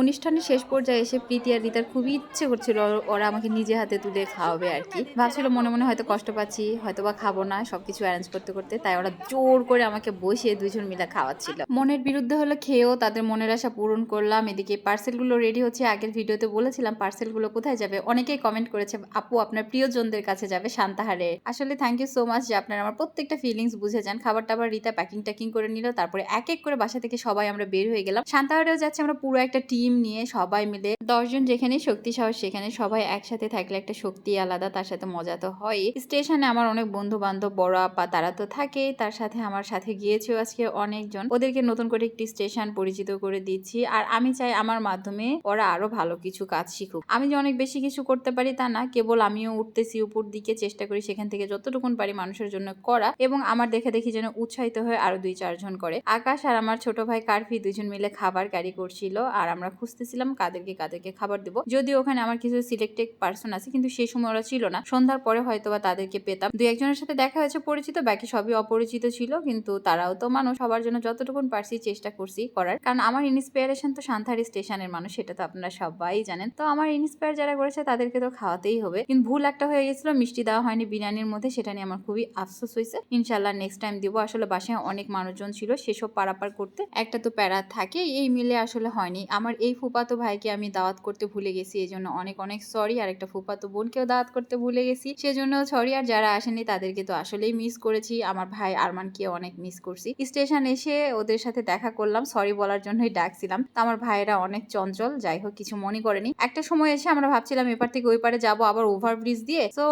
অনুষ্ঠানের শেষ পর্যায়ে এসে প্রীতি আর রিতার খুবই ইচ্ছে করছিল ওরা আমাকে নিজে হাতে তুলে খাওয়াবে আর কি। ভাবছিল মনে মনে হয়তো কষ্ট পাচ্ছি হয়তো বা খাব না, সবকিছু অ্যারেঞ্জ করতে করতে। তাই ওরা জোর করে আমাকে বসিয়ে দুজন মিলে খাওয়াচ্ছিল। মনের বিরুদ্ধে হলো খেয়েও তাদের মনের আশা পূরণ করলাম। এদিকে পার্সেলগুলো রেডি হচ্ছে, আগের ভিডিওতে বলেছিলাম পার্সেলগুলো কোথায় যাবে। অনেকেই কমেন্ট করেছে, আপু, আপনার প্রিয়জনদের কাছে যাবে শান্তাহারে আসলে থ্যাংক ইউ সো মাচ যে আপনারা আমার প্রত্যেকটা ফিলিংস বুঝে যান। খাবার টাবার রিতা প্যাকিং ট্যাকিং করে নিল, তারপরে এক এক করে বাসা থেকে সবাই আমরা বের হয়ে গেলাম। শান্তাহারেও যাচ্ছে, আমরা পুরো একটা টিম নিয়ে সবাই মিলে দশজন যেখানে শক্তি সাহস, সেখানে সবাই একসাথে থাকলে একটা শক্তি আলাদা, তার সাথে মজা তো হয়। স্টেশনে আমার অনেক বন্ধু বান্ধব বড় আপা, তারা তো থাকে। তার সাথে আমার সাথে গিয়েছেও আজকে অনেকজন। ওদেরকে নতুন করে একটি স্টেশন পরিচিত করে দিচ্ছি। আর আমি চাই আমার মাধ্যমে ওরা আরও ভালো কিছু কাজ শিখুক। আমি যে অনেক বেশি কিছু করতে পারি তা না, কেবল আমিও উঠতেছি উপর দিকে, চেষ্টা করি সেখান থেকে যতটুকুন পারি মানুষের জন্য করা এবং আমার দেখে দেখি যেন উৎসাহিত হয়ে আরও দুই চারজন করে। আকাশ আর আমার ছোট ভাই কার্ফি দুজন মিলে খাবার ক্যারি করছিল, আর আমরা খুঁজতেছিলাম, কাদেরকে কাদেরকে খাবার দেবো। যদিও ওখানে আমার কিছু সিলেক্টেড পার্সন আছে, কিন্তু সেই সময় ওরা ছিল না। সন্ধ্যার পরে হয়তো বা তাদেরকে পেতাম। দুই একজনের সাথে দেখা হয়েছে, পরিচিত, বাকি সবই অপরিচিত ছিল, কিন্তু তারাও তো মানুষ। সবার জন্য যতটুকু পারছি চেষ্টা করছি করার। কারণ আমার ইন্সপিরেশন তো সান্থারি স্টেশনের মানুষ, সেটা তো আপনারা সবাই জানেন। তো আমার ইন্সপায়ার যারা করেছে, তাদেরকে তো খাওয়াতেই হবে। কিন্তু ভুল একটা হয়ে গেছিল, মিষ্টি দেওয়া হয়নি বিরিয়ানির মধ্যে, সেটা নিয়ে আমার খুবই আফসোস হয়েছে। ইনশাল্লাহ নেক্সট টাইম দিব। আসলে বাসায় অনেক মানুষজন ছিল, সেসব পারাপার করতে। একটা তো প্যারা থাকে এই মিলে আসলে হয়নি। আমার এই ফুপাতো ভাইকে আমি দাওয়াত করতে ভুলে গেছি এই জন্য অনেক অনেক সরি আর একটা ফুপাতো বোনকেও দাওয়াত করতে ভুলে গেছি। সেজন্য সরি আর যারা আসেনি তাদেরকে তো আসলেই মিস করেছি। আমার ভাই আরমানকে অনেক মিস করছি। স্টেশন এসে ওদের সাথে দেখা করলাম সরি বলার জন্যই ডাকছিলাম। তো আমার ভাইয়েরা অনেক চঞ্চল, যাই হোক, কিছু মনে করেনি। একটা সময় এসে আমরা ভাবছিলাম এপার থেকে ওই পারে যাব আবার ওভারব্রিজ দিয়ে। তো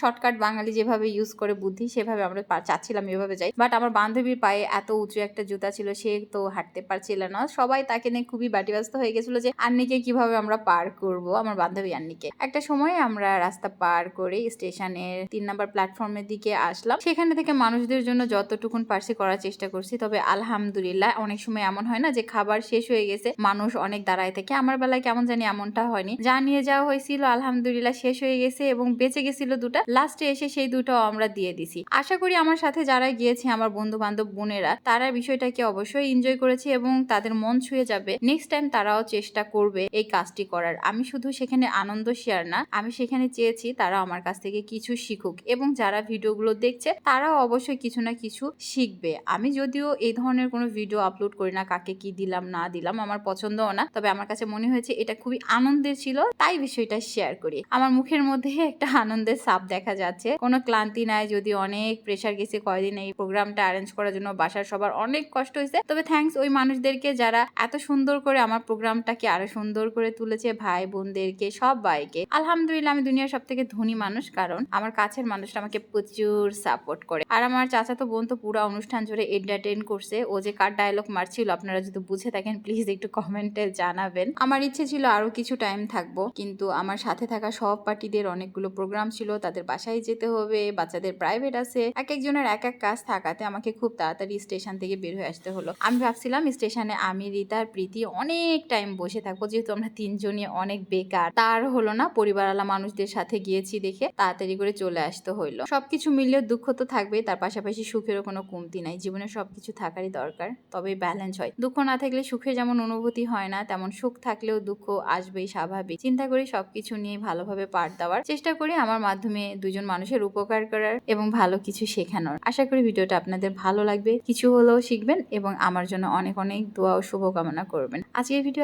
শর্টকাট বাঙালি যেভাবে ইউজ করে বুদ্ধি, সেভাবে আমরা চাচ্ছিলাম এভাবে যাই। বাট আমার বান্ধবীর পায়ে এত উঁচু একটা জুতা ছিল, সে তো হাঁটতে পারছিল না। সবাই তাকে নিয়ে খুবই বাটিবাস্ত হয়ে গেছিল যে, আন্নিকে কীভাবে আমরা পার করব? আমার বান্ধবী আন্নিকে। একটা সময় আমরা রাস্তা পার করে স্টেশনের তিন নাম্বার প্ল্যাটফর্মের দিকে আসলাম। সেখানে থেকে মানুষদের জন্য যতটুকুন পারছি করার চেষ্টা করছি। তবে আলহামদুলিল্লাহ অনেক সময় এমন হয় না যে, খাবার শেষ হয়ে গেছে, মানুষ অনেক দাঁড়ায় থাকে। আমার বেলায় কেমন জানি এমনটা হয়নি। যা নিয়ে যাওয়া হয়েছিল আলহামদুলিল্লাহ শেষ হয়ে গেছে এবং বেঁচে গেছিল দুটা। লাস্টে এসে সেই দুটো আমরা দিয়ে দিছি। আশা করি আমার সাথে যারা গিয়েছে, আমার বন্ধু বান্ধব বোনেরা, তারা বিষয়টাকে অবশ্যই এনজয় করেছে এবং তাদের মন ছুঁয়ে যাবে। নেক্সট টাইম তারাও চেষ্টা করবে এই কাজটি করার। আমি শুধু সেখানে আনন্দ শেয়ার না, আমি সেখানে চেয়েছি তারা আমার কাছ থেকে কিছু শিখুক এবং যারা ভিডিওগুলো দেখছে, তারাও অবশ্যই কিছু না কিছু শিখবে। আমি যদিও এই ধরনের কোনো ভিডিও আপলোড করি না, কাকে কি দিলাম, না দিলাম, আমার পছন্দও না, তবে আমার কাছে মনে হয়েছে এটা খুবই আনন্দের ছিল, তাই বিষয়টা শেয়ার করি। আমার মুখের মধ্যে একটা আনন্দের সাপ দেখা যাচ্ছে। কোনো ক্লান্তি নাই, যদি অনেক প্রেশার গেছে কয়দিন এই প্রোগ্রামটা অ্যারেঞ্জ করার জন্য, বাসার সবার অনেক কষ্ট হয়েছে। তবে থ্যাঙ্কস ওই মানুষদেরকে যারা এত সুন্দর করে আমার প্রোগ্রামটাকে আরও সুন্দর করে তুলেছে ভাই বোনদেরকে সব বাইকে আলহামদুলিল্লাহ, আমি দুনিয়ার সব থেকে ধনী মানুষ কারণ আমার কাছের মানুষটা আমাকে প্রচুর সাপোর্ট করে। আর আমার চাচাতো বোন তো পুরো অনুষ্ঠান জুড়ে এন্টারটেন করছে। ও যে কার ডায়লগ মারছিল আপনারা যদি বুঝে থাকেন প্লিজ একটু কমেন্টে জানাবেন। আমার ইচ্ছে ছিল আরও কিছু টাইম থাকব, কিন্তু আমার সাথে থাকা সব পার্টিদের অনেকগুলো প্রোগ্রাম ছিল। তাদের বাসায় যেতে হবে, বাচ্চাদের প্রাইভেট আছে। এক একজনের এক এক কাজ থাকাতে আমাকে খুব তাড়াতাড়ি স্টেশন থেকে বের হয়ে আসতে হলো। আমি ভাবছিলাম স্টেশনে আমি, রিতা আর প্রীতি অনেক টাইম বসে থাকব, যেহেতু আমরা তিনজনই অনেক বেকার, তার হলো না পরিবারওয়ালা মানুষদের সাথে গিয়েছি দেখে তাড়াতাড়ি করে চলে আসতে হইল। সবকিছু মিলিয়ে দুঃখ তো থাকবেই, তার পাশাপাশি সুখেরও কোনো কমতি নাই, জীবনে সবকিছু থাকারই দরকার, তবে ব্যালেন্স হয়। দুঃখ না থাকলে সুখের যেমন অনুভূতি হয় না, তেমন সুখ থাকলেও দুঃখ আসবেই স্বাভাবিক। চিন্তা করি সবকিছু নিয়ে ভালোভাবে পাঠ দেওয়ার, চেষ্টা করি আমার মাধ্যমে দুজন মানুষের উপকার করার এবং ভালো কিছু শেখানোর। আশা করি ভিডিওটা আপনাদের ভালো লাগবে, কিছু হলেও শিখবেন এবং আমার জন্য অনেক অনেক দোয়া ও শুভকামনা করবেন। আজকের ভিডিও